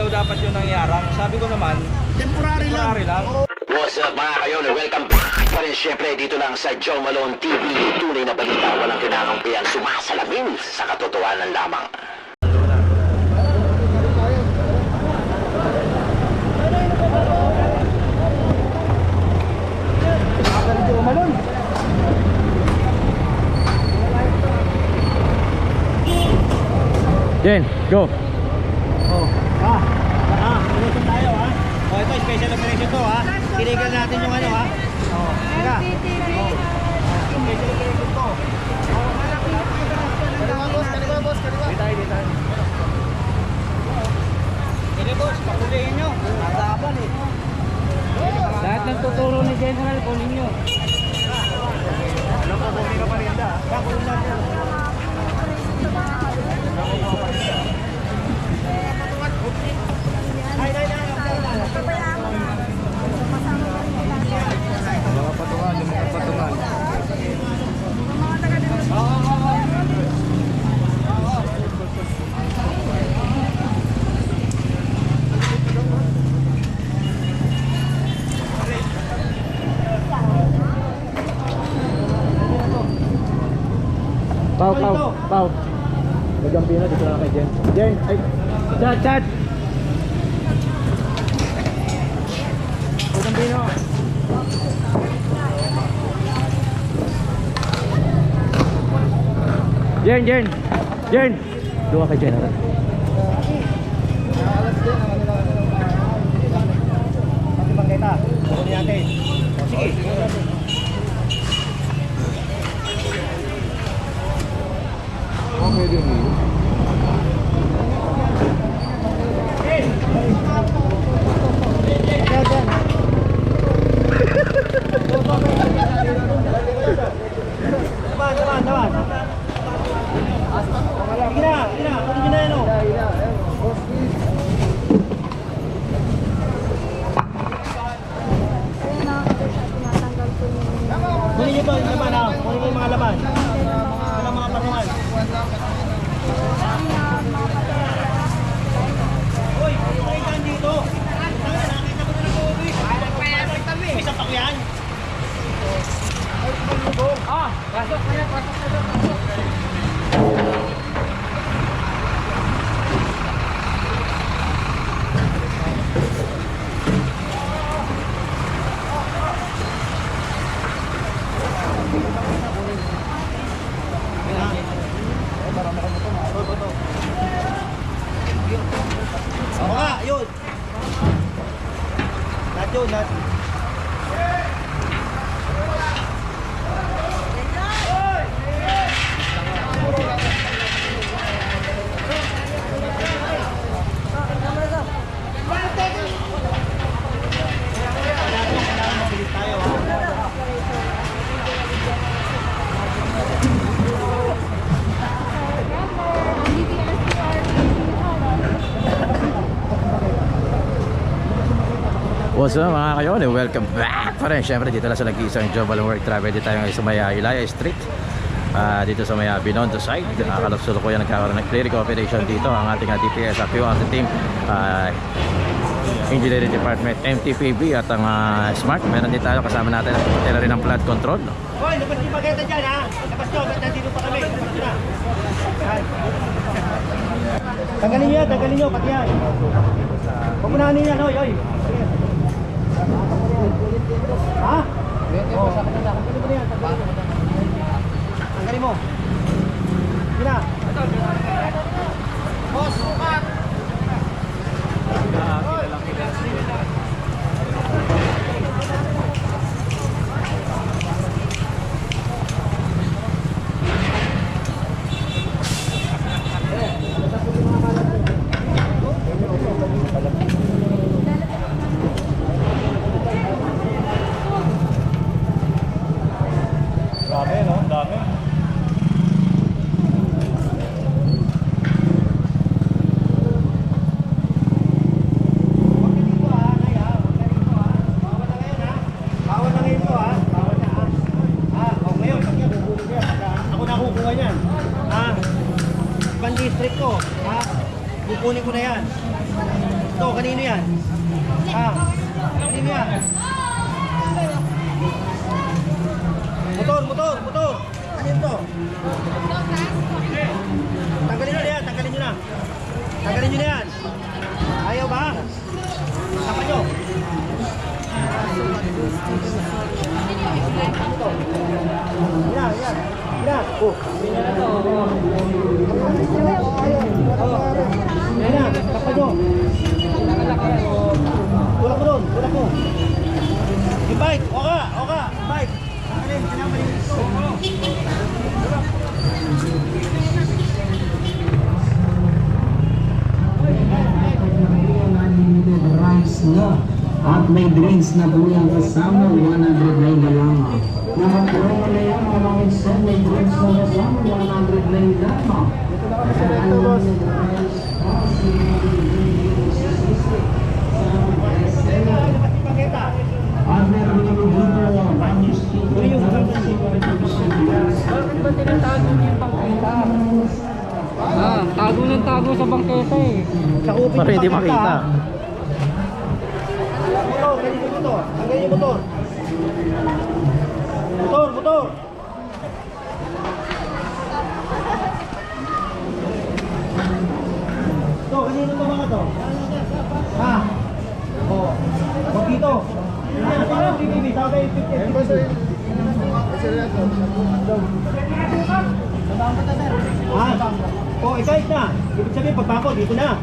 daw dapat yung nangyarang. Sabi ko naman, Temporary lang. temporary lang. What's up mga kayon? Welcome back pa rin syempre dito lang sa Joe Malone TV. Tunay na balita, walang kinakampihan, sumasalamin sa katotohanan lamang. Jen, go. ধরার গণনীয় Pau, pau. Magampino dito lang kay Jen. Jen, ay. Chat, chat. Magampino. Jen, Jen. Jen. Dua kay Jen. Pati bang kita? Kunin natin. O, sige. Naman, naman, naman. Sige na, sige na. Kunin nyo na yan, oh. Kunin nyo to, yung laman, ha? Kunin nyo yung mga laman. Walang mga patungan. Uy, kunin ka dito. Nakita ko na nag-uwi. May sapak yan. Oo nga, yun. Lahat yun, lahat. Kailangan mabilis tayo, ha? What's up mga kayon? Welcome back pa rin. Siyempre dito lang sa nag-iisang Joe Work Travel. Dito tayo ngayon sa Maya Ilaya Street. Ah, dito sa Maya Binondo side. Uh, ko yan nagkakaroon ng clearing operation dito. Ang ating uh, DPS at ating team. ah, Engineering Department, MTPB at ang ah, Smart. Meron din tayo kasama natin at na rin ang flood control. No? Hoy, labas yung maganda dyan, ha? Labas nyo, ba't nandito pa kami? Labas nyo na. Yan. Tanggalin nyo yan, tanggalin nyo, pati yan. Pupunahan yan, hoy, hoy. Ha? Oo. Tanggalin mo na yan, tanggalin mo. Tanggalin mo. Sige na. Boss, sukat! Dami, no? Dami. Huwag ka dito, ha, Nay, ha? Huwag ka dito, ha? Bawal na ngayon, ha? Bawal na ngayon to, ha? Bawal na, ha? Ha? O, ngayon, pag yan, bubulong ko yan. Pagka ako na kukuha yan. Ha? Ibang district ko, ha? Kukunin ko na yan. Ito, kanino yan? Ah, kanino yan? Motor, motor, motor. Kanino to? Tanggalin nyo na yan, tanggalin nyo na. Tanggalin nyo na yan. Ayaw ba? Tapa nyo. Yan, yan. Yan. Oh. Yan na, tapa nyo. Tulak mo doon, tulak mo. Yung bike, oka, oka, bike. Tanggalin, sinamay. rice na at may drinks na po yung kasama 109 na lamang. Nakapromo na yan mga minsan may drinks na kasama 109 lamang. At meron kami dito Manus Bakit ba tinatago niyo yung bangketa? Ah, tago ng tago sa bangketa eh. Sakupin Para yung hindi makita. ha? Motor, ganito yung motor. Tanggalin yung motor. Motor, motor. Kanino to mga to? Ha? Oo. Huwag dito. Sino? Tawag kayo yung 50. Ha? O, eh kahit na. Ibig sabihin, pagpako, dito na.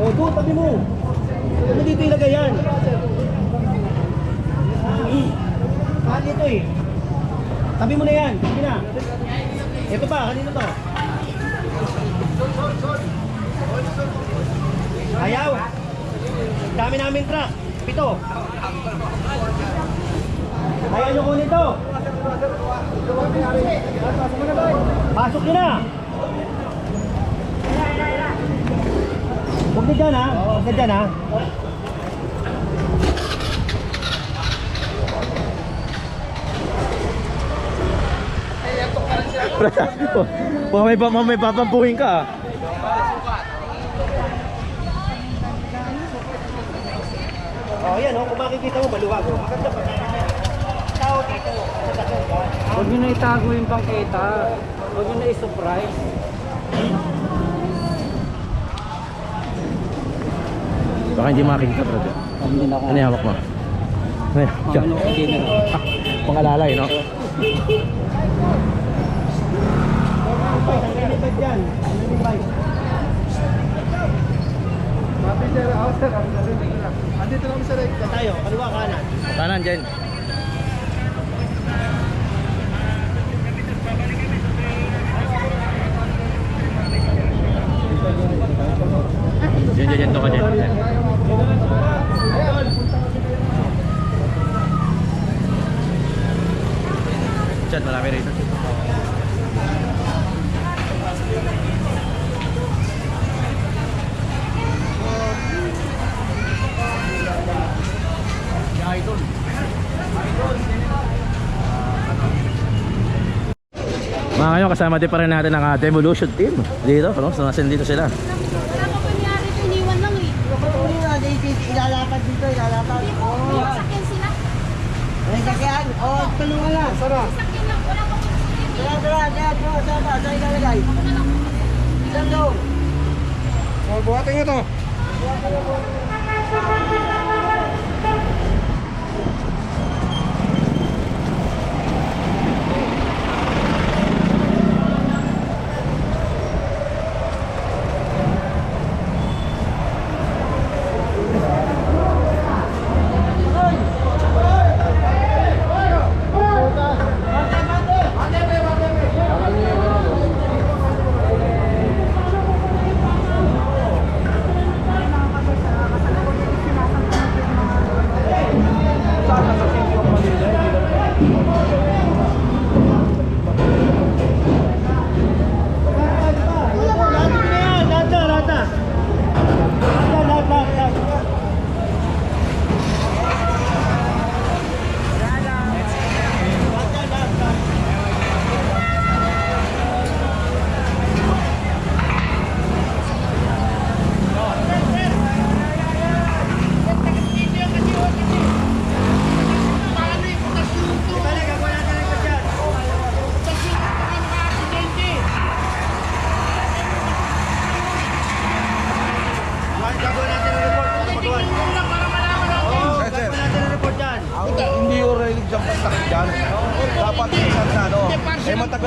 O, doon, tabi mo. Ano dito ilagay yan? Ah, dito eh. Tabi mo na yan. Sige na. Ito pa, kanino to? Ayaw. Dami namin truck. Pito. Ayaw nyo kunin to. Pasok nyo na. Huwag na dyan ha. Huwag na dyan ha. Baka may, pa, may papampuhin ka. ah. Oh, yan o, kung makikita mo maluwag. o. Maganda pa. Tao dito. Sa. Huwag niyo na itago yung bangketa. Huwag niyo na i-surprise. Baka hindi makikita, brother. Hindi na ako. Ano yung hawak mo? Ano yan? Siya. Ano ko dinner? Pangalalay, no? Bike, ang ganit bike dyan. Ang ganit bike. Andito lang sa recta. Tayo, kaliwa kanan. Kanan, Jen, Jen, to ka, Jen. Jen. Jen, marami rito. Mga ngayon, kasama din pa rin natin ang uh, Demolution Team. Dito, no? So, nasin dito sila. Wala pa pangyari ito, iniwan lang eh. Ilalakad dito, ilalakad. Hindi po, Oo. sakyan sila. May sakyan. O, tulungan lang. Sana. Sakyan lang, wala pa po. Tara, tara, tara, tara, tara, saan ilalagay? Saan doon? patakit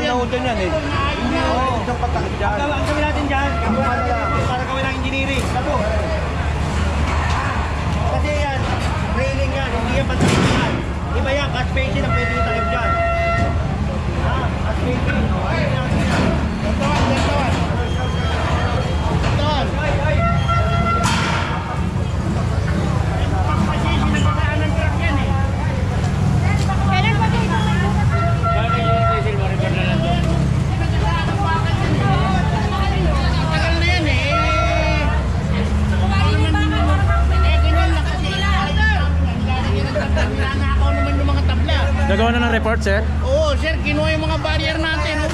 Matagal na ho dyan yan, eh. Hindi ho, isang patakit dyan. Ang gawin natin dyan, kapuhan. Para gawin ng engineering. Sabo. Kasi yan, railing yan, hindi yan patakit yan. Iba yan, catch basin ang pwede yung takip dyan. Ha? Catch basin. Ayun report, sir? Oo, sir, kinuha yung mga barrier natin. Oh.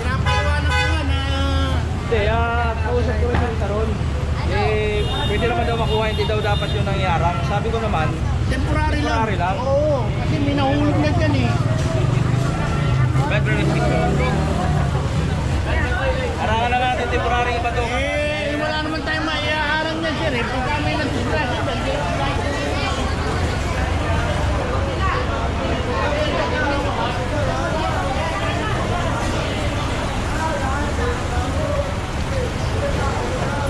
Pinapaliwanag ko nga na... Hindi, ah, kausap ko rin yung taron. Eh, pwede naman daw makuha, hindi daw dapat yung nangyarang. Sabi ko naman, Temporary, Temporary lang? Oo, kasi may nahulog na dyan eh. harangan na natin temporary iba to. Eh, wala naman tayong maiaharang na sir eh. Pagka may nagdisgrasya dyan,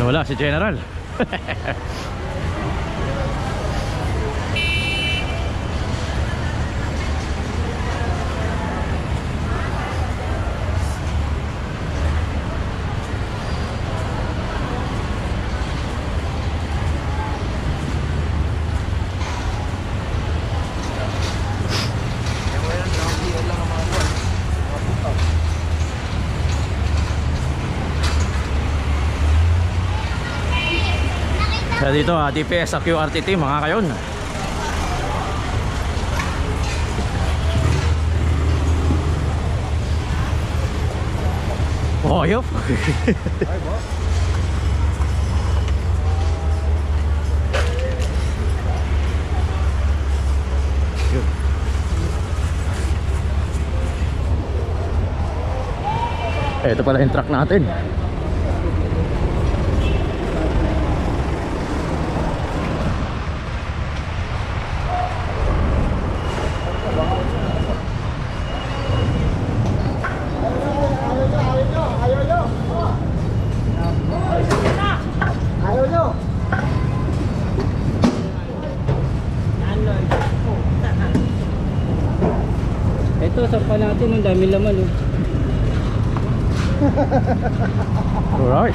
Wala, si General. Kaya dito, ah, DPS sa QRTT, mga kayon. Oh, yup. Ito pala yung truck natin. Ito, sampa natin, ang dami laman. Oh. Alright.